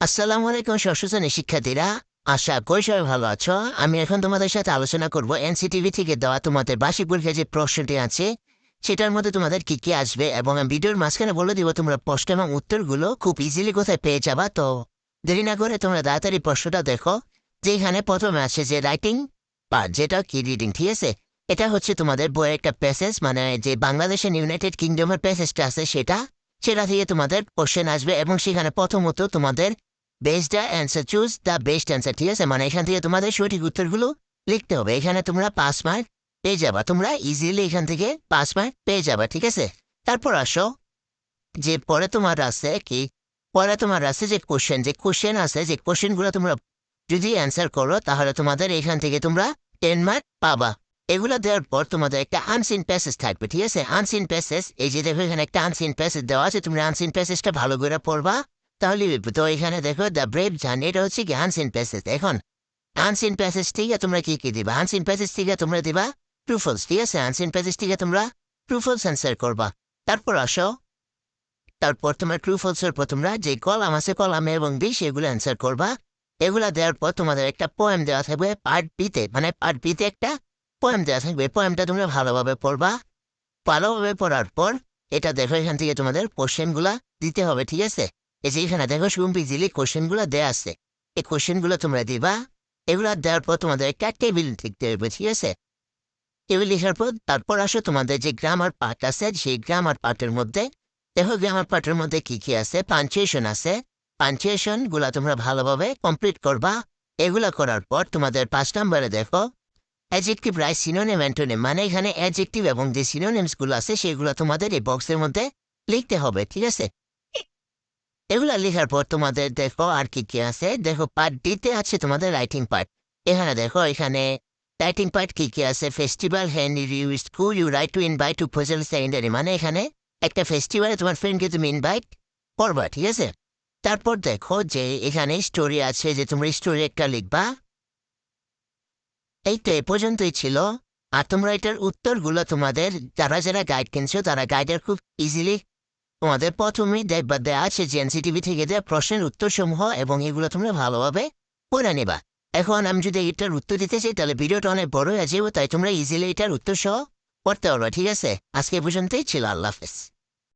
আসসালামু আলাইকুম ষষ্ঠ শিক্ষার্থীরা। আশা করি সবাই ভালো আছো। আমি এখন তোমাদের সাথে আলোচনা করব এনসিটিভি থেকে দেওয়া তোমাদের বার্ষিক পরীক্ষার যে প্রশ্নটি আছে, সেটার মধ্যে তোমাদের কি কি আসবে এবং আমি ভিডিওর মাঝখানে বলে দিব তোমরা প্রশ্ন এবং উত্তরগুলো খুব ইজিলি কোথায় পেয়ে যাবা। তো দেরি না করে তোমরা তাড়াতাড়ি প্রশ্নটা দেখো যে এখানে প্রথমে আছে যে রাইটিং বা যেটা কি রিডিং ঠিক আছে? এটা হচ্ছে তোমাদের বইয়ের একটা প্যাসেজ মানে যে বাংলাদেশের ইউনাইটেড কিংডমের প্যাসেজটা আছে সেটা সেটা থেকে তোমাদের কোশ্চেন আসবে এবং সেখানে প্রথমত তোমাদের best the answer choose the best answer ঠিক আছে মানে এখান থেকে তোমাদের সঠিক উত্তরগুলো লিখতে হবে। এখানে তোমরা পাঁচ মার্ক পেয়ে যাবা। তোমরা ইজিলি এখান থেকে পাঁচ মার্ক পেয়ে যাবা, ঠিক আছে? তারপর আসো। যে পরে তোমার আছে কি? পরে তোমার আছে যে কোশ্চেন যে কোশ্চেন আছে, যে কোশ্চেনগুলো তোমরা যদি অ্যান্সার করো, তাহলে তোমাদের এখান থেকে তোমরা টেন মার্ক পাবা। এগুলো দেওয়ার পর তোমাদের একটা আনসিন প্যাসেজ থাকবে, ঠিক আছে? আনসিন প্যাসেজ এই যে দেখো এখানে একটা আনসিন প্যাসেজ দেওয়া আছে। তুমি আনসিন প্যাসেজটা ভালো করে পড়বা। তো এখানে দেখো দ্য ব্রেভ জার্নি এটা হচ্ছে কি আনসিন প্যাসেজ এখন আনসিন প্যাসেজ থেকে তোমরা কি কি দিবা? আনসিন প্যাসেজ থেকে তোমরা দিবা? ট্রুফলস ঠিক আছে? আনসিন প্যাসেজ থেকে তোমরা ট্রুফলস অ্যান্সার করবা। তারপর আসো। তারপর তোমার ট্রুফলসের পর তোমরা যে কলাম আছে, কলামে এবং বি সেগুলো অ্যান্সার করবা। এগুলা দেওয়ার পর তোমাদের একটা পোয়েম দেওয়া থাকবে পার্ট বিতে মানে পার্ট বিতে একটা পোয়েম দেওয়া থাকবে। পোয়েমটা তোমরা ভালোভাবে পড়বা। ভালোভাবে পড়ার পর এটা দেখো, এখান থেকে তোমাদের কোশ্চেনগুলা দিতে হবে, ঠিক আছে? এই যে এখানে দেখো শুভম ইজিলি কোশ্চেনগুলো দেওয়া আছে, এই কোশ্চেনগুলো তোমরা দিবা, এগুলা দেওয়ার পর তোমাদের একটা টেবিল লিখতে হবে, ঠিক আছে? টেবিল লেখার পর তারপর আসো তোমাদের যে গ্রামার পার্ট আছে, সেই গ্রামার পার্টের মধ্যে, দেখো গ্রামার পার্টের মধ্যে কি কি আছে? পাঞ্চুয়েশন আছে। পাঞ্চুয়েশনগুলা তোমরা ভালোভাবে কমপ্লিট করবা। এগুলা করার পর তোমাদের পাঁচ নম্বরে দেখো অ্যাজেক্টিভ রাইট সিনোনেম অ্যান্টোনেম মানে এখানে অ্যাজেক্টিভ এবং যে সিনোনেমসগুলো আছে, সেগুলো তোমাদের এই বক্সের মধ্যে লিখতে হবে, ঠিক আছে? এগুলা লেখার পর তোমাদের দেখো আর কি কি আছে। দেখো পার্ট ডিতে আছে তোমাদের রাইটিং পার্ট এখানে দেখো, এখানে রাইটিং পার্ট কি কি আছে? Festival hand you school you write to invite to Fazal secondary মানে এখানে একটা ফেস্টিভ্যালে তোমার ফ্রেন্ডকে তুমি ইনভাইট করবা, ঠিক আছে? তারপর দেখো যে এখানে স্টোরি আছে যে তোমরা স্টোরি একটা লিখবা। এই তো এ পর্যন্তই ছিল। আর তোমরা এটার উত্তরগুলো তোমাদের, যারা যারা গাইড কিনছো, তারা গাইডের খুব ইজিলি তোমাদের প্রথমেই দেখবার দেয়া আছে যে এনসিটিভি থেকে দেওয়া প্রশ্নের উত্তরসমূহ এবং এগুলো তোমরা ভালোভাবে পড়ে নেবা। এখন আমি যদি এটার উত্তর দিতে চাই, তাহলে ভিডিওটা অনেক বড় যাব, তাই তোমরা ইজিলি এটার উত্তর সহ পড়তে পারবা, ঠিক আছে? আজকে পর্যন্তই, ছিল আল্লাহ হাফেজ।